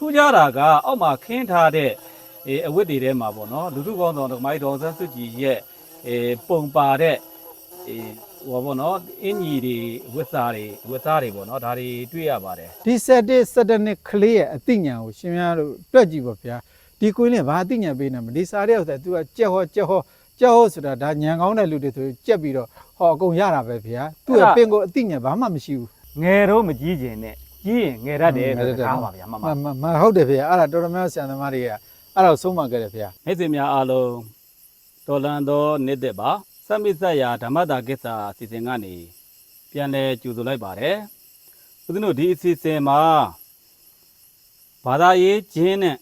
ထူးခြားတာကအောက်မှာခင်းထားတဲ့အဲအဝတ်တွေထဲမှာပေါ့နော်လူထုကောင်းဆောင်တော်မိုင်းတော်ဆန်းစုကြည်ရဲ့အဲပုံပါတဲ့အဲဟောပေါ့နော်အင်ကြီးတွေဝတ်စားတွေဝတ်စားတွေပေါ့နော်ဒါတွေတွေ့ရပါတယ်ဒီ7 7နှစ်ကလေးရဲ့အသိဉာဏ်ကိုရှင်များတို့တွက်ကြည့်ပါဗျာဒီကိုင်းနဲ့ဘာအသိဉာဏ်ပေးနေမလဲဒီစားတဲ့ဥစ္စာ तू ကကြက်ဟောကြက်ဟောကြက်ဟောဆိုတာဒါဉာဏ်ကောင်းတဲ့လူတွေဆိုကြက်ပြီးတော့ဟောအကုန်ရတာပဲဗျာသူ့ရဲ့ပင်ကိုအသိဉာဏ်ဘာမှမရှိဘူးငယ်တော့မကြီးခြင်းနဲ့ ကြီးရင်ငယ်တတ်တယ်ဆိုကားပါဗျာမမမမမဟုတ်တယ်ဗျာအဲ့ဒါတော်တော်များများဆရာသမားတွေကအဲ့ဒါကိုဆုံးမခဲ့တယ်ဗျာမိတ်ဆွေများအားလုံးတော်လန်သောနေ့သက်ပါစမိတ်ဆက်ရာဓမ္မတာကိစ္စအစီအစဉ်ကနေပြန်လဲကြိုဆိုလိုက်ပါတယ်ဦးဇင်းတို့ဒီအစီအစဉ်မှာဘာသာရေးခြင်းနဲ့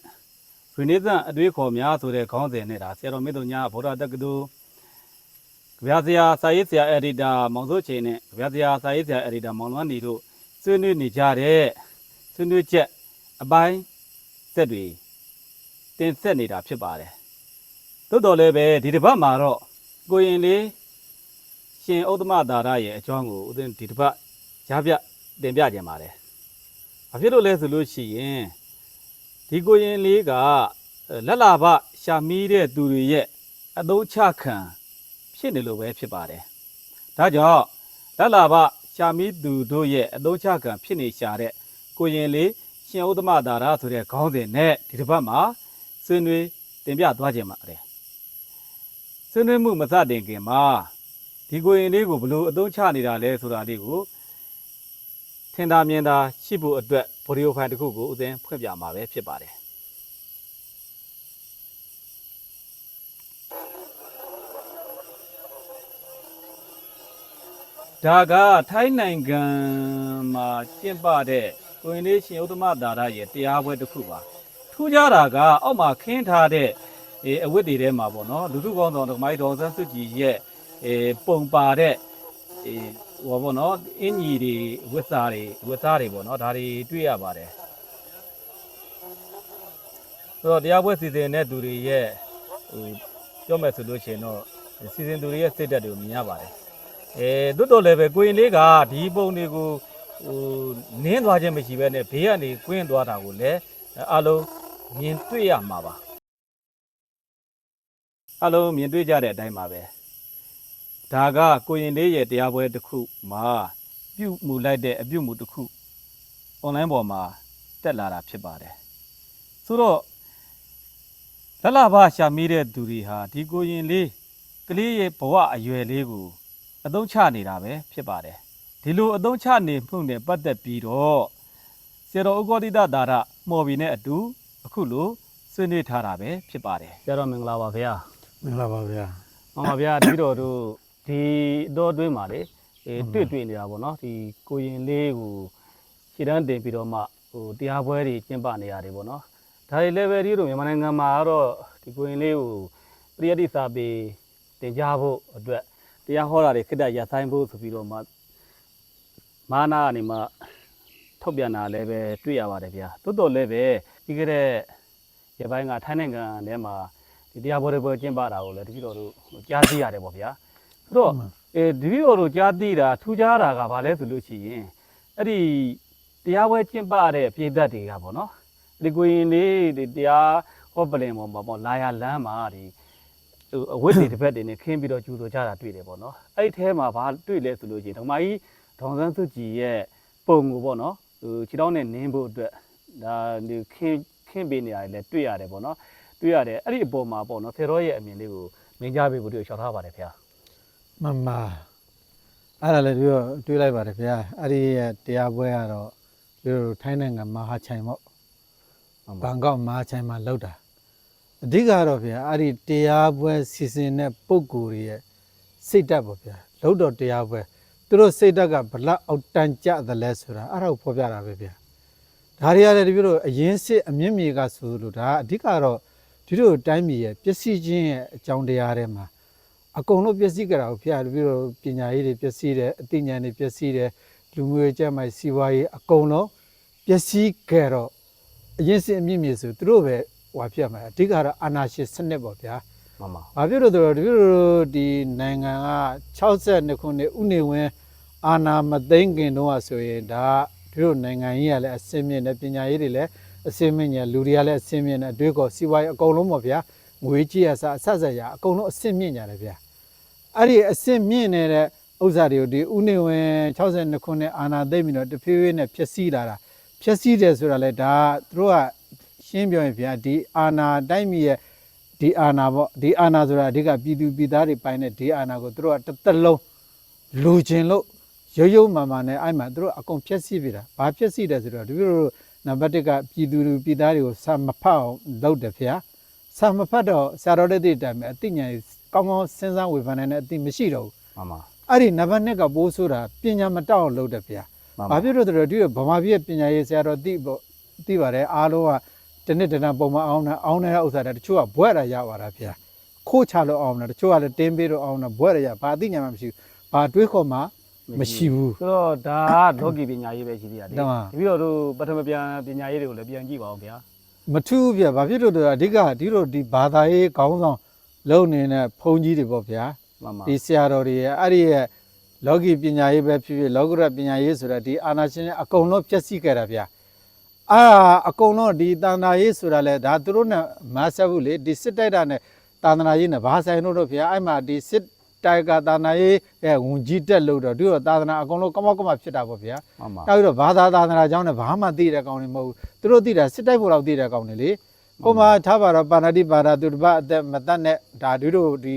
ရင်းနှီးသန့်အတွေးခေါ်များဆိုတဲ့ခေါင်းစဉ်နဲ့ဒါဆရာတော်မြတ်တို့ညာဗုဒ္ဓတက္ကသိုလ်ကြပြဆရာစာရေးဆရာအက်ဒီတာမောင်စိုးချိန်နဲ့ကြပြဆရာစာရေးဆရာအက်ဒီတာမောင်လွမ်းနေတို့ ဆွေးနွေးနေကြတဲ့ဆွေးနွေးချက်အပိုင်းဆက်တွေတင်ဆက်နေတာဖြစ်ပါတယ်။သို့တော်လည်းပဲဒီတစ်ပတ်မှာတော့ကိုရင်လေးရှင်ဥဒ္ဓမသာရရဲ့အကြောင်းကိုဦးဇင်းဒီတစ်ပတ်ကြားပြတင်ပြခြင်းပါတယ်။ဘာဖြစ်လို့လဲဆိုလို့ရှိရင်ဒီကိုရင်လေးကအဲလက်လာဘရှာမီးတဲ့သူတွေရဲ့အသုံးချခံဖြစ်နေလို့ပဲဖြစ်ပါတယ်။ဒါကြောင့်လက်လာဘ ရှာမီးသူတို့ရဲ့အသုံးချခံဖြစ်နေရှာတဲ့ကိုရင်လေးရှင်ဥဒ္ဓမသာရဆိုတဲ့ခေါင်းစဉ်နဲ့ဒီတစ်ပတ်မှာဆွေးနွေးတင်ပြသွားခြင်းပါတယ်ဆွေးနွေးမှုမစတင်ခင်မှာဒီကိုရင်လေးကိုဘယ်လိုအသုံးချနေတာလဲဆိုတာလေးကိုထင်သာမြင်သာရှိဖို့အတွက်ဗီဒီယိုဖိုင်တစ်ခုကိုဦးဇင်းဖွင့်ပြမှာပဲဖြစ်ပါတယ် ဒါကထိုင်းနိုင်ငံမှာကျင့်ပတဲ့ကိုရင်လေးရှင်ဥဒ္ဓမသာရရဲ့တရားပွဲတစ်ခုပါထူးခြားတာကအောက်မှာခင်းထားတဲ့အဲအဝတ်တွေထဲမှာပေါ့နော်လူထုကောင်းဆောင်တော်မိုင်းတော်ဆန်းစုကြည်ရဲ့အဲပုံပါတဲ့အဲဟောပေါ့နော်အင်ကြီးတွေဝတ်စားတွေဝတ်စားတွေပေါ့နော်ဒါတွေတွေ့ရပါတယ်ဆိုတော့တရားပွဲစီစဉ်တဲ့သူတွေရဲ့ဟိုပြောမယ်ဆိုလို့ရှိရင်တော့စီစဉ်သူတွေရဲ့စိတ်ဓာတ်တွေကိုမြင်ရပါတယ် အဲတွတ်တော်လည်းပဲကိုရင်လေးကဒီပုံတွေကိုဟိုနင်းသွားခြင်းမရှိဘဲနဲ့ဘေးကနေကွင်းသွားတာကိုလည်းအားလုံးမြင်တွေ့ရမှာပါအလုံးမြင်တွေ့ကြတဲ့အတိုင်းပါပဲဒါကကိုရင်လေးရဲ့တရားပွဲတစ်ခုမှာပြုမှုလိုက်တဲ့အပြုမှုတစ်ခုအွန်လိုင်းပေါ်မှာတက်လာတာဖြစ်ပါတယ်ဆိုတော့လလဘရှာမိတဲ့သူတွေဟာဒီကိုရင်လေးကလေးရဲ့ဘဝအရွယ်လေးကို အသုံးချနေတာပဲဖြစ်ပါတယ်ဒီလိုအသုံးချနေမှုနဲ့ပတ်သက်ပြီးတော့ဆရာတော်ဥက္ကောတိတဒါရမော်ဘီနဲ့အတူအခုလိုဆွေးနွေးထားတာပဲဖြစ်ပါတယ်ဆရာတော်မင်္ဂလာပါဗျာမင်္ဂလာပါဗျာမှန်ပါဗျာတပည့်တော်တို့ဒီအတော်အတွင်းမှာလေအဲတွေ့တွေ့နေတာပေါ့နော်ဒီကိုရင်လေးကိုခြေတန်းတင်ပြီးတော့မှဟိုတရားပွဲတွေကျင်းပနေရတယ်ပေါ့နော်ဒါတွေလည်းပဲဒီလိုမြန်မာနိုင်ငံမှာကတော့ဒီကိုရင်လေးကိုပရိယတ်တိစာပေတင်ကြားဖို့အတွက် တရားဟောတာတွေခိတ္တရဆိုင်ဖို့ဆိုပြီးတော့မှမာနာကနေမှထုတ်ပြန်တာလည်းပဲတွေ့ရပါတယ်ဗျာတိုးတော်လည်းပဲပြီးခဲ့တဲ့ရပိုင်းကထိုင်းနိုင်ငံထဲမှာဒီတရားပွဲတွေပွဲကျင်းပတာကိုလည်းတတိတော်တို့ကြားသိရတယ်ပေါ့ဗျာဆိုတော့အဲတတိတော်တို့ကြားသိတာထူးခြားတာကဘာလဲဆိုလို့ရှိရင်အဲ့ဒီတရားပွဲကျင်းပတဲ့ပြည်သက်တွေကပေါ့နော်ဒီကိုရင်လေးဒီတရားဟောပလင်ပေါ်မှာပေါ့လာရလမ်းမှာဒီဟို အဝတ်တွေတစ်ဖက်တွေနဲ့ခင်းပြီးတော့ကျူဆိုကြတာတွေ့တယ်ပေါ့နော်အဲ့ဒီထဲမှာဘာတွေ့လဲဆိုလို့ရှိရင်ဓမ္မကြီးဒေါန်ဆန်းစုကြည်ရဲ့ပုံကိုပေါ့နော်ဟိုခြေထောက်နဲ့နင်းဖို့အတွက်ဒါဒီခင်းခင်းပေးနေရတယ်လည်းတွေ့ရတယ်ပေါ့နော်တွေ့ရတယ်အဲ့ဒီအပေါ်မှာပေါ့နော်ဖေရောရဲ့အမြင်လေးကိုမင်းကြားပေးဖို့တို့ရှောက်ထားပါတယ်ခင်ဗျာမမအဲ့ဒါလည်းပြောတွေးလိုက်ပါတယ်ဗျာအဲ့ဒီရဲ့တရားပွဲကတော့ပြောထိုင်းနိုင်ငံမဟာချိုင်ပေါ့ဘန်ကောက်မဟာချိုင်မှာလောက်တာ အဓိကတော့ဗျာအဲ့ဒီတရားပွဲစီစဉ်တဲ့ပုံကိုယ်တွေရဲ့စိတ်ဓာတ်ပေါ့ဗျာလောက်တော့တရားပွဲသူတို့စိတ်ဓာတ်ကဘလောက်အောက်တန်ကြသလဲဆိုတာအဲ့ဒါကိုဖော်ပြတာပဲဗျာဒါတွေကလည်းဒီပြောလို့အရင်စစ်အမြင့်မြေကဆိုလို့ဒါအဓိကတော့ဒီလိုတိုင်းပြည်ရဲ့ပျက်စီးခြင်းရဲ့အကြောင်းတရားတွေမှာအကုန်လုံးပျက်စီးကြတာကိုဖျားပြီးတော့ပညာရေးတွေပျက်စီးတယ်အသိဉာဏ်တွေပျက်စီးတယ်လူငွေကျက်မိုက်စီးပွားရေးအကုန်လုံးပျက်စီးကြတော့အရင်စင်အမြင့်မြေဆိုသူတို့ပဲ ဟွာဖြစ်မှာအဓိကတော့အာနာရှင်စနစ်ပေါ့ဗျာမမ။ဘာဖြစ်လို့လဲဆိုတော့ဒီလိုဒီနိုင်ငံက62ခုနှစ်ဥနေဝင်အာနာမသိမ့်ခင်တော့ဆိုရင်ဒါဒီလိုနိုင်ငံကြီးကလည်းအစင်းမြင့်တဲ့ပညာရေးတွေလည်းအစင်းမြင့်ညာလူတွေကလည်းအစင်းမြင့်နေအတွေးကောစီးပွားရေးအကုန်လုံးပေါ့ဗျာငွေကြီးရစအဆက်ဆက်ရအကုန်လုံးအစင်းမြင့်ညာတယ်ဗျာအဲ့ဒီအစင်းမြင့်နေတဲ့ဥစ္စာတွေကိုဒီဥနေဝင်62ခုနှစ်အာနာသိမ့်ပြီးတော့တဖြည်းဖြည်းနဲ့ဖြစ်စီလာတာဖြစ်စီတယ်ဆိုတာလေဒါကသူတို့က ရှင်းပြောရင်ဗျာဒီအာနာတိုင်းပြည်ရဲ့ဒီအာနာပေါ့ဒီအာနာဆိုတာအဓိကပြည်သူပြည်သားတွေပိုင်းတဲ့ဒီအာနာကိုသူတို့ကတစ်သက်လုံးလူချင်းလို့ရုပ်ရုပ်မာမာနဲ့အဲ့မှာသူတို့အကုန်ဖြည့်ဆည်းပြတာဘာဖြည့်ဆည်းတယ်ဆိုတော့ဒီလိုလိုနံပါတ်1ကပြည်သူလူပြည်သားတွေကိုစာမဖတ်အောင်လုပ်တယ်ဗျာစာမဖတ်တော့ဆရာတော်တဲ့တဲ့တိုင်ပဲအသိဉာဏ်ကောင်းကောင်းစဉ်းစားဝေဖန်နိုင်တဲ့အသိမရှိတော့ဘူးမှန်ပါအဲ့ဒီနံပါတ်2ကပိုးဆိုတာပညာမတောက်အောင်လုပ်တယ်ဗျာမှန်။ပါဘာဖြစ်လို့လဲဆိုတော့ဒီဗမာပြည်ရဲ့ပညာရေးဆရာတော်သိပေါ့သိပါတယ်အားလုံးက တစ်နှစ်တစ်နှစ်ပုံမှန်အောင်နေအောင်နေတဲ့ဥစ္စာတွေတချို့ကဘွဲ့ရရပါတာဗျာ။ခိုးချလို့အောင်တယ်တချို့ကလည်းတင်းပေးလို့အောင်တယ်ဘွဲ့ရရဘာအသိဉာဏ်မှမရှိဘူး။ဘာတွေးခေါ်မှမရှိဘူးဆိုတော့ဒါကလောကီပညာရေးပဲရှိသေးတာလေတမန်တပည့်တော်တို့ပထမပြန်ပညာရေးတွေကိုလည်းပြန်ကြည့်ပါဦးဗျာ။မထူးဘူးဗျာဘာဖြစ်လို့လဲဆိုတော့အဓိကဒီလိုဒီဘာသာရေးခေါင်းဆောင်လုံနေတဲ့ဘုန်းကြီးတွေပေါ့ဗျာ။မှန်ပါဒီဆရာတော်တွေရဲ့အဲ့ဒီရဲ့လောကီပညာရေးပဲဖြစ်ဖြစ်လောကုတ္တရပညာရေးဆိုတာဒီအာနာရှင်ရဲ့အကုန်လုံးပြည့်စည်ခဲ့တာဗျာ အာအကုန်လုံးဒီတန်တာရေးဆိုတာလဲဒါသူတို့နဲ့မဆက်ဘူးလေဒီစစ်တိုက်တာနဲ့တန်တာရေးနဲ့ဘာဆိုင်လို့တော့ဗျာအဲ့မှာဒီစစ်တိုက်ကတန်တာရေးရဲ့ဝင်ကြီးတက်လို့တော့သူတို့သာသနာအကုန်လုံးကမောက်ကမဖြစ်တာပေါ့ဗျာမှန်ပါနောက်ပြီးတော့ဘာသာသာသနာကြောင်းနဲ့ဘာမှသိတဲ့ကောင်တွေမဟုတ်ဘူးသူတို့သိတာစစ်တိုက်ဖို့တော့သိတဲ့ကောင်တွေလေဟိုမှာထားပါတော့ပါဏာတိပါဒသူတစ်ပတ်အသက်မတတ်နဲ့ဒါသူတို့ဒီ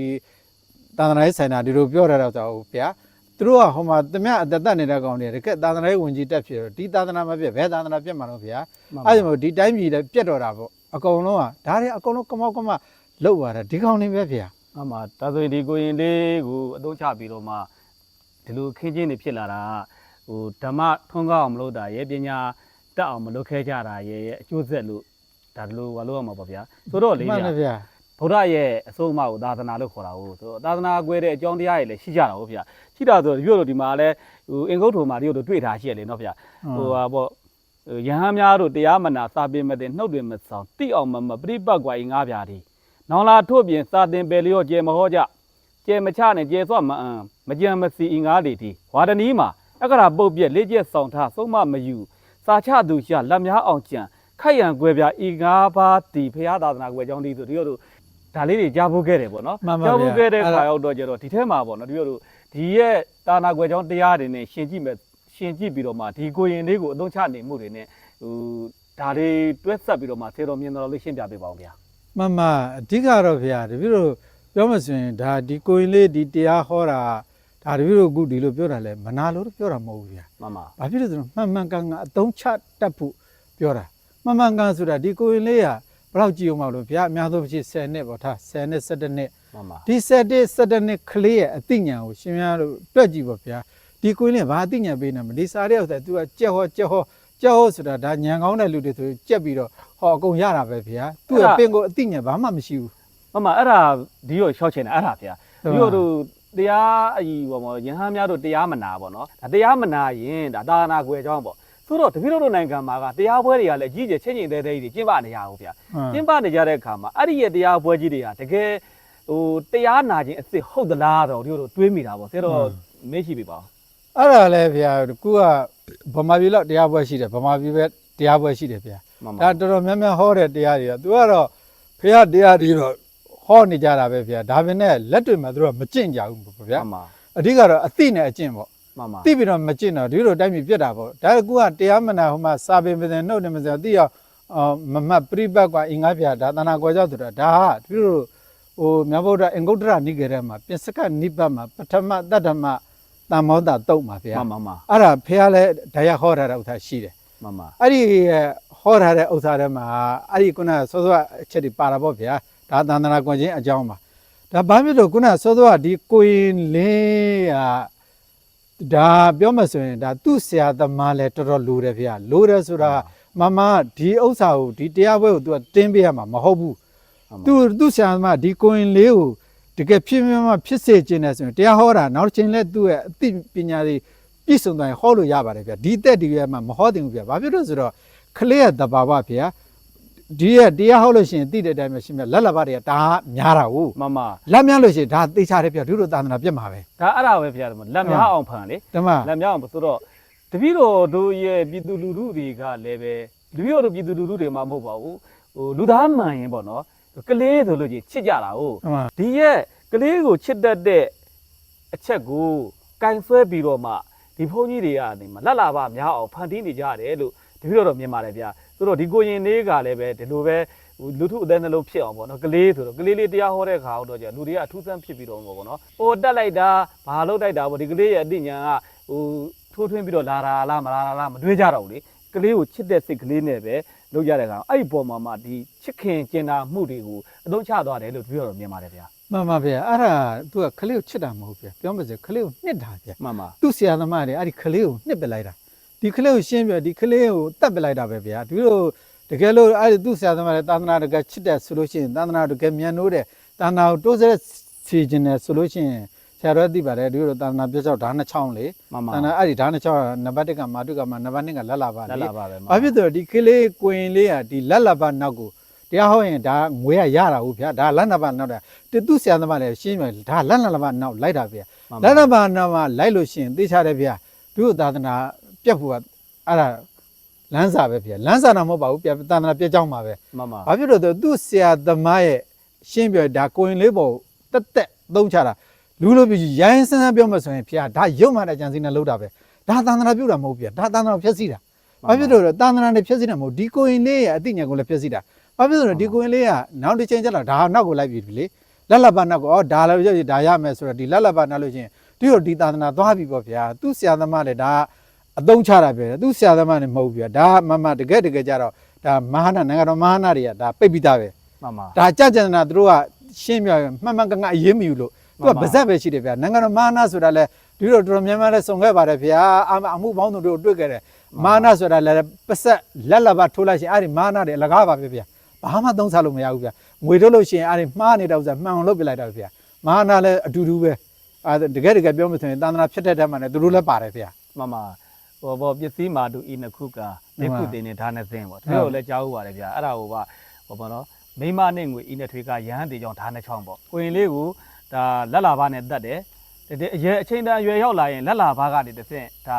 သာသနာရေးဆိုင်တာဒီလိုပြောရတော့ဆိုဗျာ သူတို့ကဟိုမှာတမအသက်သက်နေတဲ့ကောင်တွေတကယ်သာသနာရေးဝင်ကြီးတက်ဖြစ်တော့ဒီသာသနာမပြည့်ဘယ်သာသနာပြည့်မှာတော့ဗျာမှန်ပါအဲ့ဒီမို့ဒီတိုင်းပြည်လည်းပြတ်တော့တာပေါ့အကုန်လုံးကဒါတွေအကုန်လုံးကမောက်ကမလောက်သွားတာဒီကောင်တွေပဲဗျာမှန်ပါဒါဆိုရင်ဒီကိုရင်လေးကိုအသုံးချပြီးတော့မှဒီလိုခင်းချင်းတွေဖြစ်လာတာကဟိုဓမ္မထွန်းကားအောင်မလုပ်တာရဲ့ပညာတက်အောင်မလုပ်ခဲကြတာရဲ့အကျိုးဆက်လို့ဒါဒီလိုမလုပ်ရမှာပေါ့ဗျာဆိုတော့လေမှန်ဗျာတယ်ဗျာဗုဒ္ဓရဲ့အဆုံးအမကိုသာသနာလို့ခေါ်တာဟုတ်ဆိုတော့သာသနာကွဲတဲ့အကြောင်းတရားတွေလည်းရှိကြတာဟုတ်ဗျာ ရှိတာဆိုတော့ဒီလိုဒီမှာလည်းဟိုအင်္ဂုတ္ထုမှာဒီလိုတွေ့ထားရှိရလေနော်ဗျာဟိုဟာပေါ့ဟိုယဟန်များတို့တရားမနာစာပင်မတဲ့နှုတ်တွေမဆောင်တိအောင်မမပြိပတ်ကွာဤငါးပြားဒီနောင်လာထို့ပြင်စာတင်ပယ်လျော့ကျဲမဟောကြကျဲမချနဲ့ကျဲစွမအံမကြံမစီဤငါးတွေဒီဝါဒနီးမှာအက္ခရာပုတ်ပြက်လေးကျက်ဆောင်ထားဆုံးမမယူစာချသူရှာလက်များအောင်ကြံခိုက်ရန်ကွဲပြားဤငါးပါးဒီဖရာသာသနာကွယ်ကြောင်းဒီဆိုဒီလိုတို့ဒါလေးတွေကြားဖို့ခဲ့တယ်ပေါ့နော်မှန်ပါကြားဗျာဖို့ခဲ့တဲ့အဲ့ဒါခါရောက်တော့ကျတော့ဒီထဲမှာပေါ့နော်ဒီလိုတို့ ဒီရဲ့တာနာကွယ်ကြောင်းတရားတွေနဲ့ရှင်ကြည့်မဲ့ရှင်ကြည့်ပြီးတော့မှဒီကိုရင်လေးကိုအသုံးချနေမှုတွေနဲ့ဟိုဒါတွေတွဲဆက်ပြီးတော့မှဆေတော်မြင်တော်လေးရှင်းပြပေးပါဦးဗျာမမအဓိကတော့ဗျာတပည့်တို့ပြောမှဆိုရင်ဒါဒီကိုရင်လေးဒီတရားဟောတာဒါတပည့်တို့အခုဒီလိုပြောတာလဲမနာလို့ပြောတာမဟုတ်ဘူးဗျာမှန်ပါဘာဖြစ်လို့လဲဆိုတော့မှန်မှန်ကန်ကန်အတုံးချတတ်ဖို့ပြောတာမှန်မှန်ကန်ဆိုတာဒီကိုရင်လေးကဘယ်တော့ကြည့်အောင်မလို့ဗျာအများဆုံးဖြစ်10နှစ်ပေါ့ထား10နှစ်17နှစ် မှန်ပါဒီ7 17နှစ်ကလေးရဲ့အသိဉာဏ်ကိုရှင်များတို့တွက်ကြည့်ပါဗျာဒီကိုရင်လေးဘာအသိဉာဏ်ပေးနေမလဲဒီစားတဲ့ဥစ္စာ तू ကကြက်ဟောကြက်ဟောကြက်ဟောဆိုတာဒါဉာဏ်ကောင်းတဲ့လူတွေဆိုကြက်ပြီးတော့ဟောအကုန်ရတာပဲဗျာသူ့ရဲ့ပင်ကိုအသိဉာဏ်ဘာမှမရှိဘူးမှန်ပါအဲ့ဒါဒီရောရှောက်ချင်တာအဲ့ဒါဗျာဟုတ်ဒီပါရောတို့တရားအကြီးပေါ့မောယဟန်များတို့တရားမနာပေါ့နော်ဒါတရားမနာရင်ဒါတာနာကွယ်ကြောင်းပေါ့ဆိုတော့တပည့်တော်တို့နိုင်ငံမှာကတရားပွဲတွေကလည်းအကြီးကျယ်ချင်းချင်းသေးသေးကြီးကျင်းပနေရအောင်ဗျာကျင်းပနေကြတဲ့အခါမှာအဲ့ဒီရဲ့တရားပွဲကြီးတွေကတကယ် ဟိုတရားနာခြင်းအစ်စ်ဟုတ်သလားတော့ဒီလိုတွေးမိတာပေါ့ဆရာတော်မေ့ရှိပြီပါဦးအဲ့ဒါလည်းဗျာခုကဗမာပြည်လောက်တရားပွဲရှိတယ်ဗမာပြည်ပဲတရားပွဲရှိတယ်ဗျာမှန်ပါဒါတော်တော်များများဟောတဲ့တရားတွေကသူကတော့ဖះတရားတွေတော့ဟောနေကြတာပဲဗျာဒါပေမဲ့လက်တွေမှာသူတို့ကမကျင့်ကြဘူးပေါ့ဗျာမှန်ပါအဓိကတော့အသိနဲ့အကျင့်ပေါ့မှန်ပါသိပြီးတော့မကျင့်တော့ဒီလိုတိုင်းပြည်ပြတ်တာပေါ့ဒါကကူကတရားမနာဟိုမှာစာပင်ပင်နှုတ်နေမစရာသိအောင်အော်မမတ်ပြိပတ်ကအင်္ဂါပြဒါသနာကွယ်ကြောက်ဆိုတာဒါကဒီလို ဟိုမြတ်ဗုဒ္ဓအင်္ဂုတ္တရနိကေရမှာပြင်စကနိဗ္ဗာန်မှာပထမတတ္တမတမ္မောတတုတ်မှာဗျာမှန်ပါမှန်အဲ့ဒါဖះလဲဓာရဟောထားတဲ့ဥစ္စာရှိတယ်မှန်ပါအဲ့ဒီဟောထားတဲ့ဥစ္စာထဲမှာအဲ့ဒီခုနစောစောအချက်တွေပါတာပေါ့ဗျာဒါသန္တနာကွန်ချင်းအကြောင်းပါဒါဘာဖြစ်လို့ခုနစောစောကဒီကိုရင်လင်းကဒါပြောမှဆိုရင်ဒါသူ့ဆရာသမားလဲတော်တော်လိုတယ်ဗျာလိုတယ်ဆိုတာမမဒီဥစ္စာကိုဒီတရားပွဲကို तू တင်းပေးရမှာမဟုတ်ဘူး သူသူဆရာသမားဒီကိုရင်လေးကိုတကယ်ဖြစ်မြတ်မှဖြစ်စေခြင်းနဲ့ဆိုရင်တရားဟောတာနောက်တစ်ချိန်လဲသူ့ရဲ့အသိပညာတွေပြည့်စုံသွားရင်ဟောလို့ရပါတယ်ဗျဒီတက်ဒီရဲ့မှာမဟောတင်ဘူးဗျဘာဖြစ်လို့ဆိုတော့ခလေးရဲ့တဘာဝဗျာဒီရဲ့တရားဟောလို့ရှိရင်သိတဲ့အတိုင်းပဲရှင်မြတ်လက်လက်ပါတွေကဒါများတာဟုတ်မှန်ပါလက်များလို့ရှိရင်ဒါသိချတယ်ဗျဒုလိုသာသနာပြတ်မှာပဲဒါအဲ့ဒါပဲဖရားတယ်လက်များအောင်ဖန်လေဓမ္မလက်များအောင်ဆိုတော့တပည့်တော်တို့ရဲ့ပြည်သူလူထုတွေကလည်းပဲလူမျိုးတို့ပြည်သူလူထုတွေမှမဟုတ်ပါဘူးဟိုလူသားမှန်ရင်ပေါ့နော် ကလေးဆိုလို့ချင်းချစ်ကြတာဟုတ်အမှန်ဒီရဲ့ကလေးကိုချစ်တတ်တဲ့အချက်ကိုကင်ဆွဲပြီးတော့မှဒီဘုန်းကြီးတွေကနေမှလက်လာပါများအောင်ဖန်တီးနေကြတယ်လို့တပည့်တော်မြင်ပါတယ်ဗျာဆိုတော့ဒီကိုရင်လေးကလည်းပဲဒီလိုပဲဟိုလူထုအသက်နှလုံးဖြစ်အောင်ပေါ့နော်ကလေးဆိုတော့ကလေးလေးတရားဟောတဲ့ခါတော့ကြာလူတွေကအထူးဆန်းဖြစ်ပြီးတော့ပေါ့နော်ဟိုတက်လိုက်တာဘာလို့တိုက်တာပေါ့ဒီကလေးရဲ့အသိဉာဏ်ကဟိုထိုးထွင်းပြီးတော့လာတာလားမလာတာလားမတွေးကြတော့ဘူးလေကလေးကိုချစ်တဲ့စိတ်ကလေးနဲ့ပဲ လုပ်ကြတဲ့ကောင်အဲ့ဒီပေါ်မှာမှဒီချစ်ခင်ကျင်နာမှုတွေကိုအသုံးချသွားတယ်လို့တပည့်တော်မြင်ပါတယ်ဗျာမှန်ပါဗျာအဲ့ဒါသူကခလေးကိုချစ်တာမဟုတ်ဗျာပြောမှဆိုခလေးကိုနှစ်တာဗျာမှန်ပါသူ့ဆရာသမားတွေအဲ့ဒီခလေးကိုနှစ်ပစ်လိုက်တာဒီခလေးကိုရှင်းပြဒီခလေးကိုတတ်ပစ်လိုက်တာပဲဗျာဒီလိုတကယ်လို့အဲ့ဒီသူ့ဆရာသမားတွေသာသနာတကယ်ချစ်တယ်ဆိုလို့ရှိရင်သာသနာတကယ်မြန်နိုးတယ်သာသနာကိုတိုးစက်စီခြင်းတယ်ဆိုလို့ရှိရင် ဆရာတော်သိပါတယ်ဒီလိုသာသနာပြည့်စုံဓာတ်နှစ်ချောင်းလေမှန်ပါသာသနာအဲ့ဒီဓာတ်နှစ်ချောင်းနံပါတ်1ကမာတုကမာနံပါတ်2ကလက်လာပါလက်လေလာပါပဲဘာဖြစ်လို့ဒီကလေးကိုရင်လေးကဒီလက်လာပါနောက်ကိုတရားဟောရင်ဒါငွေရရတာဟုတ်ဗျာဒါလက်လာပါနောက်တာတသူဆရာသမားလည်းရှင်းမယ်ဒါလက်လာပါနောက်လိုက်တာဗျာလက်နဘာနာမှာလိုက်လို့ရှိရင်သိချတယ်ဗျာသူတို့သာသနာပြတ်ဖို့ကအဲ့ဒါလမ်းစာပဲဗျာလမ်းစာတော့မဟုတ်ပါဘူးပြသာသနာပြတ်ကြောင်းပါပဲမှန်ပါဘာဖြစ်လို့လဲသူ့ဆရာသမားရဲ့ရှင်းပြဒါကိုရင်လေးပေါ်တက်တက်သုံးချတာ လူလိုပြရိုင်းစမ်းစမ်းပြောမှဆိုရင်ဗျာဒါရုပ်မှတဲ့ကြံစည်နဲ့လောက်တာပဲဒါသာသနာပြုတာမဟုတ်ဗျာဒါသာသနာဖြည့်စည်းတာဘာဖြစ်လို့လဲသာသနာနဲ့ဖြည့်စည်းတာမဟုတ်ဒီကိုရင်လေးရဲ့အသိဉာဏ်ကိုလည်းဖြည့်စည်းတာဘာဖြစ်လို့လဲဒီကိုရင်လေးကနောက်တစ်ချိန်ကျတော့ဒါနောက်ကိုလိုက်ပြီလေလက်လက်ပါနောက်ကိုဩဒါလည်းရုပ်ဒါရမယ်ဆိုတော့ဒီလက်လက်ပါနောက်လို့ချင်းသူတို့ဒီသာသနာသွားပြီပေါ့ဗျာသူဆရာသမားလည်းဒါအသုံးချတာပဲသူဆရာသမားလည်းမဟုတ်ဗျာဒါမမတကယ်တကယ်ကြတော့ဒါမဟာနာနိုင်ငံတော်မဟာနာတွေကဒါပိတ်ပြီးသားပဲမှန်ပါဒါကြကြနာသူတို့ကရှင်းပြမှန်မှန်ကန်ကန်အရေးမယူလို့ သူကမှန်ပါပါဇက်ပဲရှိတယ်ဗျာနိုင်ငံတော်မဟာနာဆိုတာလည်းဒီလိုတော်တော်များများလည်းစုံခဲ့ပါတယ်ဗျာအမအမှုပေါင်းတို့တွေ့ခဲ့တယ်မဟာနာဆိုတာလည်းပစက်လက်လက်ပါထိုးလိုက်ရှင်အဲ့ဒီမဟာနာတွေအလကားပါပဲဗျာဘာမှသုံးစားလို့မရဘူးဗျာငွေထုတ်လို့ရှိရင်အဲ့ဒီမှားနေတာဥစ္စာမှန်အောင်လုပ်ပြလိုက်တာပဲဗျာမဟာနာလည်းအတူတူပဲအဲတကယ်တကယ်ပြောမှဆိုရင်တန်တနာဖြစ်တဲ့တည်းမှာလည်းသူတို့လည်းပါတယ်ဗျာမှန်ပါဟိုဘောပစ္စည်းမာတူဤနှစ်ခုကဒီခုတင်နေဒါနဲ့စင်းပေါ့သူတို့လည်းကြားဥပါတယ်ဗျာအဲ့ဒါဟိုကဟိုဘောနော်မိမနဲ့ငွေဤနှစ်ထွေးကရဟန်းတေကြောင့်ဒါနဲ့ချောင်းပေါ့ကိုရင်လေးကို ဒါလက်လာဘာနဲ့တတ်တယ်တကယ်အရွယ်အချိန်တန်အရွယ်ရောက်လာရင်လက်လာဘာကနေတစ်ဆင့်ဒါ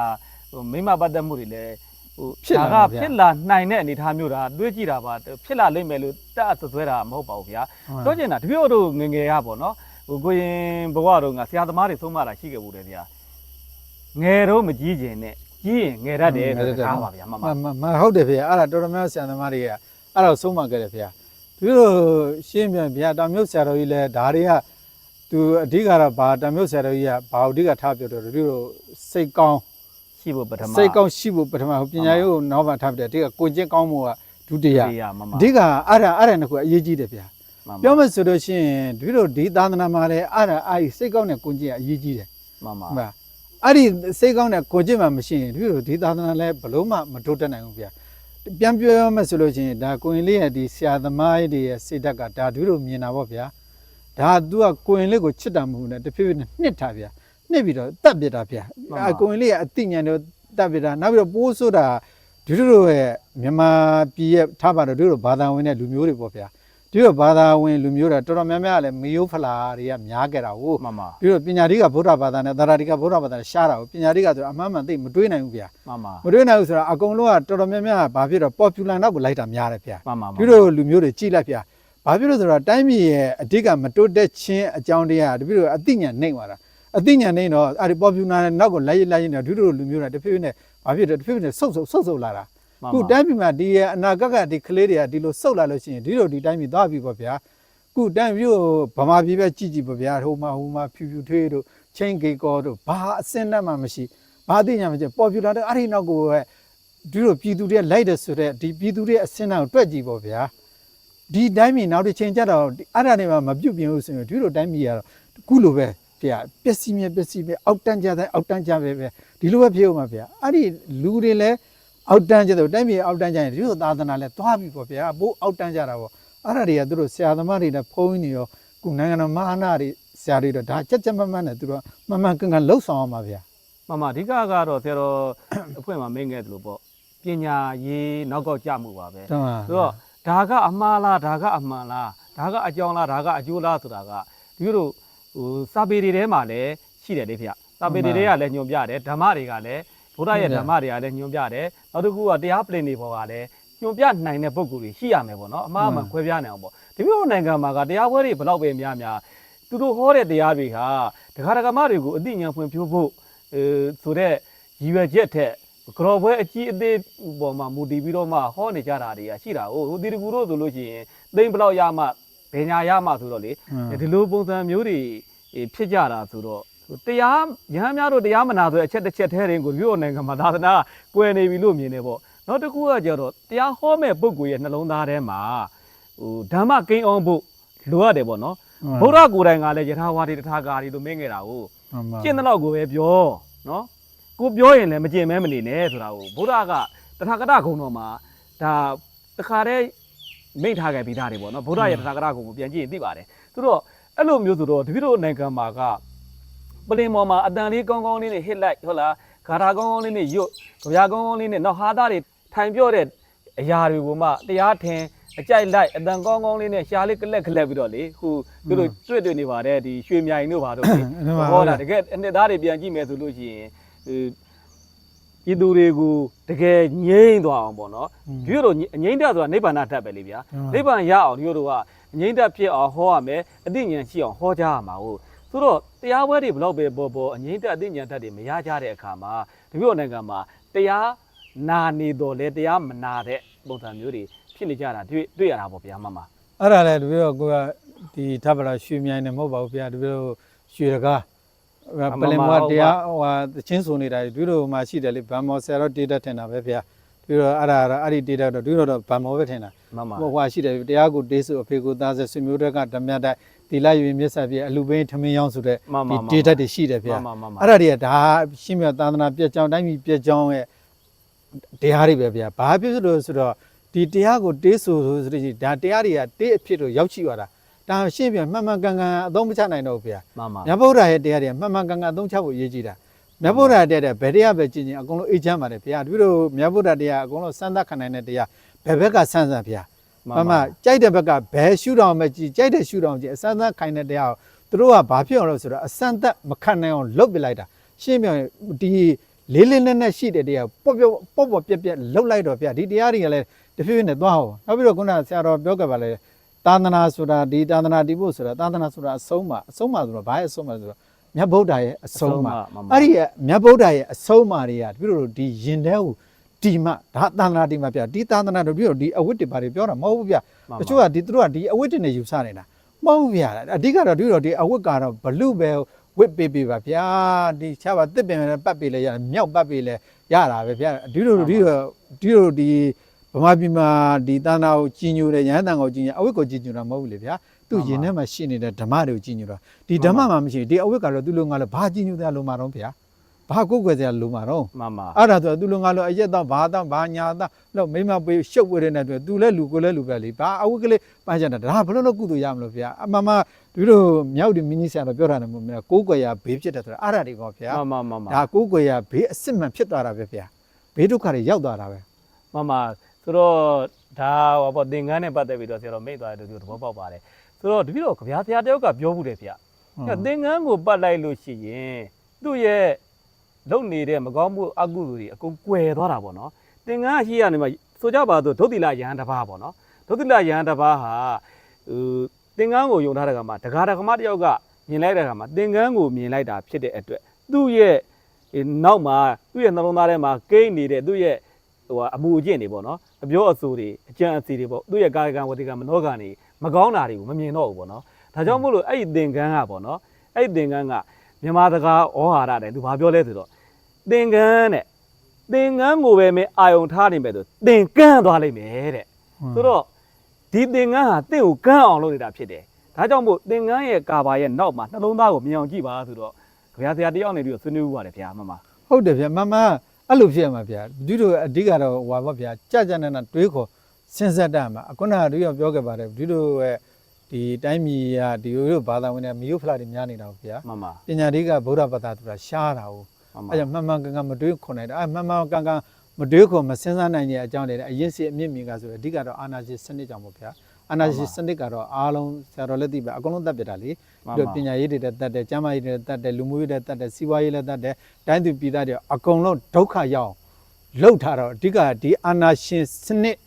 ဟိုမိမပတ်သက်မှုတွေလည်းဟိုဒါကဖြစ်လာနိုင်တဲ့အနေအထားမျိုးဒါတွေးကြည့်တာပါဖြစ်လာလိမ့်မယ်လို့တတ်အဆွဲတာမဟုတ်ပါဘူးဗျာပြောချင်တာတပြည့်တို့ငယ်ငယ်ရပေါ့နော်ဟိုကိုရင်ဘဝတော့ငါဆရာသမားတွေဆုံးမတာရှိခဲ့ဘူးတယ်ဗျာငယ်တော့မကြီးကျင်နဲ့ကြီးရင်ငယ်တတ်တယ်ဆိုတာကားပါဗျာမမမမဟုတ်တယ်ဗျာအဲ့ဒါတော်တော်များဆရာသမားတွေကအဲ့ဒါဆုံးမခဲ့တယ်ဗျာသူတို့ရှင်းပြန်ဗျာတောင်မြုပ်ဆရာတော်ကြီးလည်းဒါတွေက သူအဓိကတော့ဘာတောင်မြုပ်ဆရာတော်ကြီးကဘာအဓိကထားပြောတော့သူတို့စိတ်ကောင်းရှိဖို့ပထမစိတ်ကောင်းရှိဖို့ပထမပညာရေးကိုနောက်မှထားပြတယ်အဓိကကိုကျင့်ကောင်းမှုကဒုတိယဒီရမမအဓိကအဲ့ဒါအဲ့ဒါနှစ်ခုအရေးကြီးတယ်ဗျာမမပြောမယ်ဆိုလို့ရှိရင်သူတို့ဒီသာသနာမှာလည်းအဲ့ဒါအဲ့ဒီစိတ်ကောင်းတဲ့ကိုကျင့်ကအရေးကြီးတယ်မမဟုတ်ပါအဲ့ဒီစိတ်ကောင်းတဲ့ကိုကျင့်မှမရှိရင်သူတို့ဒီသာသနာလည်းဘလို့မှမတိုးတက်နိုင်ဘူးဗျာပြန်ပြောရမယ်ဆိုလို့ရှိရင်ဒါကိုရင်လေးရဲ့ဒီဆရာသမားတွေရဲ့စိတ်ဓာတ်ကဒါသူတို့မြင်တာပေါ့ဗျာ ဒါ तू ကကိုရင်လေးကိုချစ်တာမဟုတ်နဲ့တဖြည်းဖြည်းနဲ့နှစ်တာဗျာနှစ်ပြီးတော့တတ်ပြတာဗျာအဲကိုရင်လေးရဲ့အသိဉာဏ်တော့တတ်ပြတာနောက်ပြီးတော့ပိုးဆိုတာဒီလိုလိုရဲ့မြန်မာပြည်ရဲ့ထားပါတော့ဒီလိုဘာသာဝင်တဲ့လူမျိုးတွေပေါ့ဗျာဒီလိုဘာသာဝင်လူမျိုးတွေတော်တော်များများလည်းမယိုးဖလာတွေကများကြတာဟုတ်မမပြီးတော့ပညာတိကဗုဒ္ဓဘာသာနဲ့သရတိကဗုဒ္ဓဘာသာနဲ့ရှားတာကိုပညာတိကဆိုအမှန်မှန်သိမတွေးနိုင်ဘူးဗျာမမမတွေးနိုင်ဘူးဆိုတော့အကုန်လုံးကတော်တော်များများဘာဖြစ်တော့ popular နောက်ကိုလိုက်တာများတယ်ဗျာမမပြီးတော့လူမျိုးတွေကြိလိုက်ဗျာ ဘာဖြစ်လို့ဆိုတော့တိုင်းပြည်ရဲ့အဓိကမတိုးတက်ခြင်းအကြောင်းတရားတပြီးတော့အသိဉာဏ်နှိမ့်သွားတာအသိဉာဏ်နှိမ့်တော့အဲ့ဒီ popular နဲ့နောက်ကိုလိုက်ရလိုက်ရနေတော့ဒီလိုလူမျိုးတွေတဖြည်းဖြည်းနဲ့ဘာဖြစ်တော့တဖြည်းဖြည်းနဲ့ဆုတ်ဆုတ်ဆုတ်ဆုတ်လာတာမမခုတိုင်းပြည်မှာဒီရဲ့အနာဂတ်ကဒီကလေးတွေကဒီလိုဆုတ်လာလို့ရှိရင်ဒီလိုဒီတိုင်းပြည်သွားပြီပေါ့ဗျာခုတိုင်းပြည်ကိုဗမာပြည်ပဲကြည့်ကြည့်ပေါ့ဗျာဟိုမှာဟိုမှာဖြူဖြူထွေးတို့ချင်းဂေကောတို့ဘာအစင်းနဲ့မှမရှိဘာသိညာမရှိပေါ်ပြူလာတဲ့အဲ့ဒီနောက်ကိုပဲဒီလိုပြည်သူတွေလိုက်တယ်ဆိုတော့ဒီပြည်သူတွေအစင်းနောက်ကိုတွက်ကြည့်ပေါ့ဗျာ ဒီတိုင်းပြည်နောက်တစ်ချိန်ကျတော့အဲ့ဒါတွေမှမပြုတ်ပြင်းလို့ဆိုရင်ဒီလိုတိုင်းပြည်ကတော့ခုလိုပဲဗျာပျက်စီးမြဲပျက်စီးမြဲအောက်တန်းကြတဲ့အောက်တန်းကြပဲပဲဒီလိုပဲဖြစ်အောင်ပါဗျာအဲ့ဒီလူတွေလည်းအောက်တန်းကျတော့တိုင်းပြည်အောက်တန်းကျရင်ဒီလိုသာသနာလဲသွားပြီပေါ့ဗျာဘိုးအောက်တန်းကြတာပေါ့အဲ့ဒါတွေကသူတို့ဆရာသမားတွေနဲ့ဖုံးနေရောခုနိုင်ငံတော်မဟာနာတွေဆရာတွေတော့ဒါကြက်ကြက်မတ်မတ်နဲ့သူတို့မမှန်ကန်ကန်လှုပ်ဆောင်အောင်ပါဗျာမမအဓိကကတော့ဆရာတော်အဖွဲ့မှာမင်းခဲ့တယ်လို့ပေါ့ပညာရေးနောက်ကောက်ကြမှုပါပဲတမန်ဆိုတော့ ဒါကအမှားလားဒါကအမှန်လားဒါကအကြောင်းလားဒါကအကျိုးလားဆိုတာကဒီလိုဟိုစာပေတွေထဲမှာလည်းရှိတယ်လေဖေ။စာပေတွေထဲကလည်းညွန်ပြတယ်ဓမ္မတွေကလည်းဘုရားရဲ့ဓမ္မတွေကလည်းညွန်ပြတယ်နောက်တစ်ခုကတရားပလင်တွေပေါ်ကလည်းညွှန်ပြနိုင်တဲ့ပုံကိုယ်တွေရှိရမယ်ပေါ့နော်အမှားအမှန်ခွဲပြနိုင်အောင်ပေါ့ဒီမျိုးနိုင်ငံမှာကတရားပွဲတွေဘယ်တော့ပဲများများသူတို့ဟောတဲ့တရားတွေဟာဒကာဒကာမတွေကိုအသိဉာဏ်ဖွံ့ဖြိုးဖို့အဲဆိုတဲ့ရည်ရွယ်ချက်ထက် ကရော်ပွဲအကြီးအသေးပေါ်မှာမူတည်ပြီးတော့မှဟောနေကြတာတွေကရှိတာဟုတ်ဟိုဒီတကူတို့ဆိုလို့ရှိရင်သိမ့်ဘလောက်ရမှဘယ်ညာရမှဆိုတော့လေဒီလိုပုံစံမျိုးတွေဖြစ်ကြတာဆိုတော့တရားရဟန်းများတို့တရားမနာဆိုတဲ့အချက်တစ်ချက်ထဲတင်ကိုမြို့နိုင်ငံမှာသာသနာကွယ်နေပြီလို့မြင်နေပေါ့နောက်တစ်ခုကကြတော့တရားဟောမဲ့ပုဂ္ဂိုလ်ရဲ့နှလုံးသားထဲမှာဟိုဓမ္မကိန်းအောင်ဖို့လိုရတယ်ပေါ့နော်ဗုဒ္ဓကိုယ်တိုင်ကလည်းယထာဝါဒီတထာဂါရီလို့မင်းခဲ့တာကိုကျင့်တဲ့လောက်ကိုပဲပြောနော် ကိုပြောရင်လည်းမကျင့်မဲမနေနဲ့ဆိုတာကိုဗုဒ္ဓကတထာဂတဂုံတော်မှာဒါတခါတည်းမိန့်ထားခဲ့ပြီးသားတွေပေါ့နော်ဗုဒ္ဓရဲ့တထာဂတဂုံကိုပြန်ကြည့်ရင်သိပါတယ်သူတို့အဲ့လိုမျိုးဆိုတော့တပိတို့နိုင်ငံမှာကပလင်ပေါ်မှာအတန်လေးကောင်းကောင်းလေးနဲ့ဟစ်လိုက်ဟုတ်လားဂါထာကောင်းကောင်းလေးနဲ့ရွတ်ကြပြာကောင်းကောင်းလေးနဲ့နောက်ဟာသားတွေထိုင်ပြော့တဲ့အရာတွေကိုမှတရားထင်အကြိုက်လိုက်အတန်ကောင်းကောင်းလေးနဲ့ရှားလေးကလက်ကလက်ပြီးတော့လေခုသူတို့တွေ့တွေ့နေပါတယ်ဒီရွှေမြိုင်တို့ဘာတို့လေဟောတာတကယ်အနှစ်သားတွေပြန်ကြည့်မယ်ဆိုလို့ရှိရင်ဟိ ပြည်သူတွေကိုတကယ်ငြိမ့်သွားအောင်ပေါ့နော်ဒီလိုအငြိမ့်တက်ဆိုတာနိဗ္ဗာန်တတ်ပဲလေဗျာနိဗ္ဗာန်ရအောင်ဒီလိုတို့ကအငြိမ့်တက်ဖြစ်အောင်ဟောရမယ်အသိဉာဏ်ရှိအောင်ဟောကြားရမှာဟုတ်ဆိုတော့တရားပွဲတွေဘလောက်ပဲပေါ်ပေါ်အငြိမ့်တက်အသိဉာဏ်တတ်တွေမရကြတဲ့အခါမှာဒီလိုနိုင်ငံမှာတရားနာနေတော့လေတရားမနာတဲ့ပုံစံမျိုးတွေဖြစ်နေကြတာတွေ့တွေ့ရတာပေါ့ဗျာမမအဲ့ဒါလည်းတပည့်တော်ကိုကဒီထပ်ပလာရွှေမြိုင်နေမဟုတ်ပါဘူးဗျာတပည့်တော်ရွှေတကား ပလင်မတရားဟိုဟာသချင်းဆိုနေတာတပည့်တော်မှာရှိတယ်လေဗန်မော်ဆရာတော့ဒေတာထင်တာပဲဗျာတပည့်တော်အဲ့ဒါအဲ့ဒီဒေတာတော့တပည့်တော်တော့ဗန်မော်ပဲထင်တာမမဟိုဟာရှိတယ်တရားကိုတေးစုအဖေကိုသားဆက်ဆွေမျိုးတွေကဓမြတ်တိုက်ဒီလိုက်ရွေမြတ်ဆက်ပြအလူပင်းထမင်းရောင်းဆိုတဲ့မမဒီမဒေတာတွေရှိတယ်ဗျာမမမအဲ့ဒါတွေကဒါရှင်းမြတ်သာသနာပြည့်ကြောင်းတိုင်းပြည်ပြည့်ကြောင်းရဲ့တရားတွေပဲဗျာဘာဖြစ်လို့ဆိုတော့ဒီတရားကိုတေးဆိုဆိုဆိုလို့ရှိရင်ဒါတရားတွေကတေးအဖြစ်လို့ရောက်ရှိသွားတာ ဒါရှင်းပြမှန်မှန်ကန်ကန်အသုံးမချနိုင်တော့ဘူးဗျာမမမြတ်ဗုဒ္ဓရဲ့တရားတွေကမှန်မှန်ကန်ကန်အသုံးချဖို့အရေးကြီးတာမြတ်ဗုဒ္ဓရဲ့တရားတွေဘယ်တရားပဲကြည်ကြည်အကုန်လုံးအေးချမ်းပါတယ်ဗျာဒီလိုမြတ်ဗုဒ္ဓတရားအကုန်လုံးစမ်းသပ်ခံနိုင်တဲ့တရားဘယ်ဘက်ကစမ်းစမ်းဗျာမမကြိုက်တဲ့ဘက်ကဘယ်ရှုထောင်မကြည့်ကြိုက်တဲ့ရှုထောင်ကြည့်အစမ်းသတ်ခိုင်းတဲ့တရားကိုသူတို့ကဘာဖြစ်အောင်လို့ဆိုတော့အစမ်းသတ်မခံနိုင်အောင်လုပ်ပစ်လိုက်တာရှင်းပြရင်ဒီလေးလေးနက်နက်ရှိတဲ့တရားပေါ့ပေါ့ပေါ့ပေါ့ပြက်ပြက်လှုပ်လိုက်တော့ဗျဒီတရားတွေကလည်းတဖြည်းဖြည်းနဲ့သွားအောင်နောက်ပြီးတော့ခုနဆရာတော်ပြောခဲ့ပါလေ သာသနာဆိုတာဒီသာသနာတည်ဖို့ဆိုတာသာသနာဆိုတာအဆုံးမှာအဆုံးမှာဆိုတော့ဘာရဲ့အဆုံးမှာဆိုတော့မြတ်ဗုဒ္ဓရဲ့အဆုံးမှာအဲ့ဒီရဲ့မြတ်ဗုဒ္ဓရဲ့အဆုံးမှာတွေကတပြည့်တို့ဒီရင်ထဲကိုဒီမှဒါသာသနာတည်မှာဗျဒီသာသနာတို့ပြည့်တို့ဒီအဝိတ္တဘာတွေပြောတာမဟုတ်ဘူးဗျတချို့ကဒီသူတို့ကဒီအဝတ်တင်နေယူဆနေတာမဟုတ်ဘူးဗျာအဓိကတော့ဒီတော့ဒီအဝတ်ကတော့ဘလူပဲဝစ်ပေးပေးပါဗျာဒီချာပါတစ်ပင်ပဲပတ်ပေးလဲရတယ်မြောက်ပတ်ပေးလဲရတာပဲဗျာဒီလိုဒီလိုဒီလိုဒီ ဗမာပြည်မှာဒီတန်တာကိုကြီးညိုတယ်ရဟန်းတန်ကိုကြီးညိုအဝတ်ကိုကြီးညိုတာမဟုတ်ဘူးလေဗျာသူရင်ထဲမှာရှိနေတဲ့ဓမ္မတွေကိုကြီးညိုတာဒီဓမ္မမှာမရှိဒီအဝတ်ကတော့သူ့လိုငါလို့ဘာကြီးညိုတယ်လို့မှာတော့ဗျာဘာကိုယ်ွယ်စရာလိုမှာတော့မမအဲ့ဒါဆိုသူလုံငါလို့အရက်တော့ဘာတော့ဘာညာတော့လို့မိမပေးရှုပ်ဝဲတဲ့နဲ့တူသူလည်းလူကိုလည်းလူပဲလေဘာအဝတ်ကလေးပန်းချင်တာဒါဘလို့လို့ကုသိုလ်ရမလို့ဗျာအမမဒီလိုမြောက်ဒီမင်းကြီးဆရာတော်ပြောတာလည်းမဟုတ်ဘူးကိုးကွယ်ရဘေးဖြစ်တယ်ဆိုတာအဲ့ဒါတွေကောဗျာမမမမဒါကိုးကွယ်ရဘေးအစ်စ်မှန်ဖြစ်သွားတာပဲဗျာဘေးဒုက္ခတွေရောက်သွားတာပဲမမ ဆိုတော့ဒါဟောပေါ့သင်္ကန်းနဲ့ပတ်သက်ပြီးတော့ဆရာတော်မိတ်သွားတယ်သူသဘောပေါက်ပါတယ်ဆိုတော့တပည့်တော်ဗျာဆရာတယောက်ကပြောမှုတယ်ဗျအဲ့သင်္ကန်းကိုပတ်လိုက်လို့ရှိရင်သူ့ရဲ့လုံနေတဲ့မကောင်းမှုအကုသိုလ်တွေအကုန်ကွယ်သွားတာပေါ့နော်သင်္ကန်းရှိရနေမှာဆိုကြပါစို့ဒုတိလယဟန်တစ်ပါးပေါ့နော်ဒုတိလယဟန်တစ်ပါးဟာဟိုသင်္ကန်းကိုယုံထားတဲ့ကမှာဒကာဒကမတယောက်ကမြင်လိုက်တဲ့ကမှာသင်္ကန်းကိုမြင်လိုက်တာဖြစ်တဲ့အတွက်သူ့ရဲ့နောက်မှာသူ့ရဲ့နှလုံးသားထဲမှာကိန်းနေတဲ့သူ့ရဲ့ဟိုကအမှုအကျင့်တွေပေါ့နော် အပြောအဆိုတွေအကြံအစီတွေပေါ့သူ့ရဲ့ကာယကံဝတိကမနောကံတွေမကောင်းတာတွေကိုမမြင်တော့ဘူးပေါ့နော်ဒါကြောင့်မို့လို့အဲ့ဒီသင်္ကန်းကပေါ့နော်အဲ့ဒီသင်္ကန်းကမြန်မာစကားဩဟာရတဲ့သူဘာပြောလဲဆိုတော့သင်္ကန်းတဲ့သင်္ကန်းကိုပဲမင်းအာယုံထားနေမယ်ဆိုသင်္ကန်းသွားလိမ့်မယ်တဲ့ဆိုတော့ဒီသင်္ကန်းဟာတင့်ကိုကန်းအောင်လုပ်နေတာဖြစ်တယ်ဒါကြောင့်မို့သင်္ကန်းရဲ့ကာဘာရဲ့နောက်မှာနှလုံးသားကိုမြင်အောင်ကြည့်ပါဆိုတော့ခရယာဆရာတယောက်နေပြီးတော့ဆွေးနွေးဥပါတယ်ဗျာမမဟုတ်တယ်ဗျာမမ အဲ့လိုဖြစ်ရမှာဗျာဒီလိုအဓိကတော့ဟွာပါဗျာကြကြနနတွေးခေါ်စဉ်းစားတတ်မှာအခုနကတို့ပြောခဲ့ပါတယ်ဒီလိုရဲ့ဒီတိုင်းပြည်ကဒီလိုဘာသာဝင်တွေမြို့ဖလာတွေများနေတာပေါ့ဗျာမမပညာဓိကဗုဒ္ဓဘာသာဆိုတာရှားတာ哦မမအဲကြောင့်မှန်မှန်ကန်ကန်မတွေးခွန်နိုင်တာအဲမှန်မှန်ကန်ကန်မတွေးခွန်မစဉ်းစားနိုင်တဲ့အကြောင်းတွေလည်းအရင်စီအမြင့်မြင့်ကဆိုအဓိကတော့အာနာရှင်စနစ်ကြောင့်ပေါ့ဗျာ အာနာရှင်စနစ်ကတော့အားလုံးဆရာတော်လက်သိပဲအကုန်လုံးတတ်ပြတာလေပြီးတော့ပညာရေးတွေလည်းတတ်တယ်ကျမ်းမာရေးတွေလည်းတတ်တယ်လူမှုရေးတွေလည်းတတ်တယ်စီးပွားရေးလည်းတတ်တယ်တိုင်းသူပြည်သားတွေအကုန်လုံးဒုက္ခရောက်လှုပ်ထားတော့အဓိကဒီအာနာရှင်စနစ်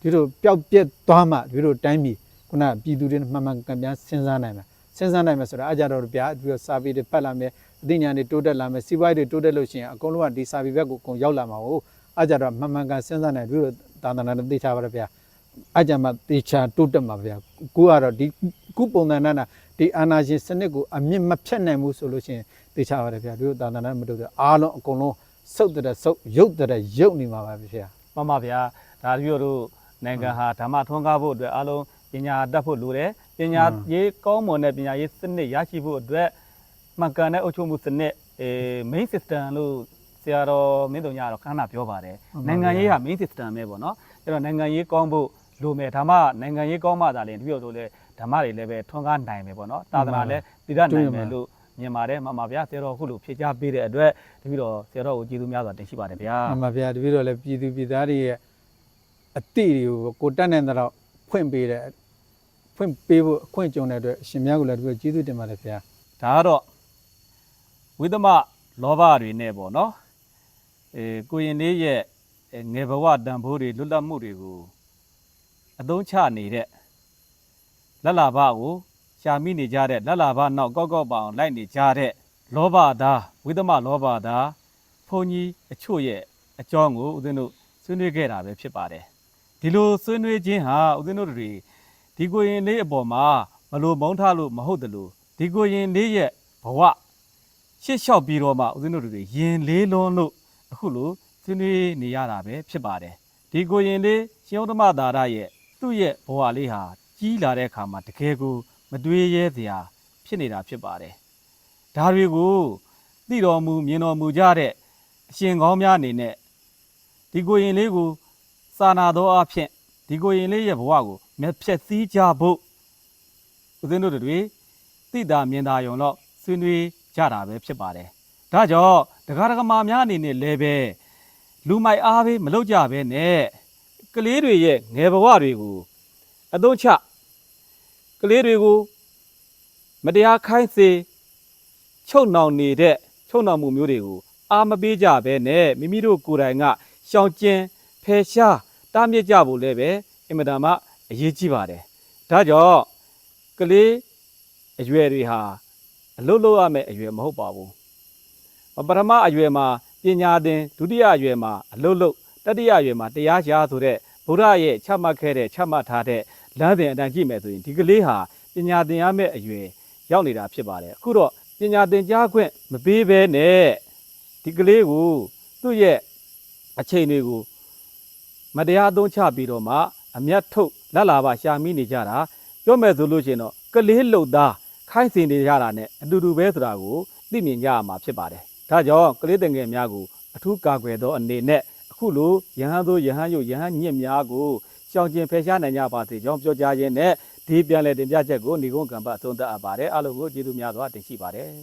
ဒီလိုပျောက်ပြက်သွားမှဒီလိုတိုင်းပြည်ခုနပြည်သူတွေမှန်မှန်ကန်ကန်စဉ်းစားနိုင်မှာစဉ်းစားနိုင်မှာဆိုတာအကြတော့ဗျာဒီလိုစာပေတွေပတ်လာမယ်အသိဉာဏ်တွေတိုးတက်လာမယ်စီးပွားရေးတွေတိုးတက်လို့ရှိရင်အကုန်လုံးကဒီစာပေဘက်ကိုအကုန်ရောက်လာမှာဟုတ်အကြတော့မှန်မှန်ကန်စဉ်းစားနိုင်ဒီလိုတာသနာနဲ့သိချပါရဗျာ အကြမှာတေချာတိုးတက်မှာဗျာကိုကတော့ဒီခုပုံသဏ္ဍာန်နာဒီအာနာရှင်စနစ်ကိုအမြင့်မဖြတ်နိုင်ဘူးဆိုလို့ရှိရင်တေချာပါရဗျာဒီလိုတာသနာနဲ့မတိုးတက်အားလုံးအကုန်လုံးစုပ်တဲ့စုပ်ရုပ်တဲ့ရုပ်နေမှာပါဗျာမှန်ပါဗျာဒါတပြည့်တို့နိုင်ငံဟာဓမ္မထွန်းကားဖို့အတွက်အားလုံးပညာတတ်ဖို့လိုတယ်ပညာဟုတ်ရေးကောင်းမွန်တဲ့ပညာရေးစနစ်ရရှိဖို့အတွက်မှန်ကန်တဲ့အုပ်ချုပ်မှုစနစ်အဲ main system လို့ဆရာတော်မင်းတို့ညတော့ခဏခဏပြောပါတယ်ဟုတ်ပါနိုင်ငံရေးဗျာဟာ main system ပဲပေါ့နော်အဲ့တော့နိုင်ငံရေးကောင်းဖို့ လိုမယ်ဒါမှနိုင်ငံရေးကောင်းမှသာလေတပြည့်တို့လည်းဓမ္မတွေလည်းပဲထွန်းကားနိုင်မယ်ပေါ့နော်သာသနာလည်းတည်ရနိုင်မယ်လို့မြင်ပါတယ်မှန်ပါဗျာဆရာတော်အခုလိုဖြေကြားပေးတဲ့အတွက်တပြည့်တော့ဆရာတော်ကိုကျေးဇူးများစွာတင်ရှိပါတယ်ဗျာအမှန်ဗျာတပည့်တော်လည်းပြည်သူပြည်သားတွေရဲ့အတိတွေကိုကိုတက်တဲ့တော့ဖွင့်ပေးတဲ့ဖွင့်ပေးဖို့အခွင့်ကြုံတဲ့အတွက်အရှင်မြတ်ကိုလည်းတပည့်တော်ကျေးဇူးတင်ပါတယ်ဗျာဒါကတော့ဝိသမလောဘတွေနဲ့ပေါ့နော်အဲကိုရင်လေးရဲ့အဲငယ်ဘဝတန်ဖိုးတွေလွတ်လပ်မှုတွေကို အသုံးချနေတဲ့လက်လာဘကိုရှာမိနေကြတဲ့လက်လာဘနောက်ကောက်ကောက်ပအောင်လိုက်နေကြတဲ့လောဘသားဝိသမလောဘသားဘုန်းကြီးအချို့ရဲ့အကြောင်းကိုဦးဇင်းတို့ဆွေးနွေးခဲ့တာပဲဖြစ်ပါတယ်ဒီလိုဆွေးနွေးခြင်းဟာဦးဇင်းတို့တွေဒီကိုရင်လေးအပေါ်မှာမလို့မုန်းထားလို့မဟုတ်တယ်လို့ဒီကိုရင်လေးရဲ့ဘဝရှစ်လျှောက်ပြီးတော့မှဦးဇင်းတို့တွေရင်လေးလွန်းလို့အခုလိုဆွေးနွေးနေရတာပဲဖြစ်ပါတယ်ဒီကိုရင်လေးရှင်ဥဒ္ဓမသာရရဲ့ သူ့ရဲ့ဘဝလေးဟာကြီးလာတဲ့အခါမှာတကယ်ကိုမတွေးရဲစရာဖြစ်နေတာဖြစ်ပါတယ်ဒါတွေကိုသိတော်မူမြင်တော်မူကြတဲ့အရှင်ကောင်းများအနေနဲ့ဒီကိုရင်လေးကိုစာနာတော်အဖြစ်ဒီကိုရင်လေးရဲ့ဘဝကိုမဖြက်စည်းကြဖို့ဦးဇင်းတို့တွေသိတာမြင်တာယုံတော့ဆွေးနွေးကြတာပဲဖြစ်ပါတယ်ဒါကြောင့်တရားဓမ္မများအနေနဲ့လည်းပဲလူမိုက်အားပေးမလုပ်ကြဘဲနဲ့ ကလေးတွေရဲ့ငယ်ဘဝတွေကိုအသုံးချကလေးတွေကိုမတရားခိုင်းစေချုပ်နှောင်နေတဲ့ချုပ်နှောင်မှုမျိုးတွေကိုအာမပေးကြဘဲနဲ့မိမိတို့ကိုယ်တိုင်ကရှောင်ကျဉ်ဖယ်ရှားတားမြစ်ကြဖို့လည်းပဲအင်မတန်မှအရေးကြီးပါတယ်ဒါကြောင့်ကလေးအရွယ်တွေဟာအလုတ်လို့ရမယ့်အရွယ်မဟုတ်ပါဘူးပထမအရွယ်မှာပညာသင်ဒုတိယအရွယ်မှာအလုတ်လို့တ တိယအရွယ်မှာတရားရှားဆိုတဲ့ဘုရားရဲ့ချမှတ်ခဲ့တဲ့ချမှတ်ထားတဲ့လမ်းစဉ်အတိုင်းကြည့်မယ်ဆိုရင်ဒီကလေးဟာပညာသင်ရမယ့်အရွယ်ရောက်နေတာဖြစ်ပါတယ်အခုတော့ပညာသင်ကြားခွင့်မပေးဘဲနဲ့ဒီကလေးကိုသူ့ရဲ့အချိန်တွေကိုမတရားအသုံးချပြီးတော့မှအမျက်ထုတ်လက်လာပါရှာမိနေကြတာပြောမယ်ဆိုလို့ရှိရင်တော့ကလေးလှုပ်သားခိုင်းစင်နေကြတာ ਨੇ အတူတူပဲဆိုတာကိုသိမြင်ကြရမှာဖြစ်ပါတယ်ဒါကြောင့်ကလေးတငယ်များကိုအထူးကာကွယ်သောအနေနဲ့ အခုလိုယဟန်သို့ယဟန်ယုတ်ယဟန်ညစ်များကိုရှောင်ကျင်ဖယ်ရှားနိုင်ကြပါစေကြောင်းပြောကြားရင်းနဲ့ဒီပြန်လည်တင်ပြချက်ကိုဏီကုန်းကံပတ်အဆုံးသတ်အပ်ပါတယ်အားလုံးကိုကျေးဇူးများစွာတင်ရှိပါတယ်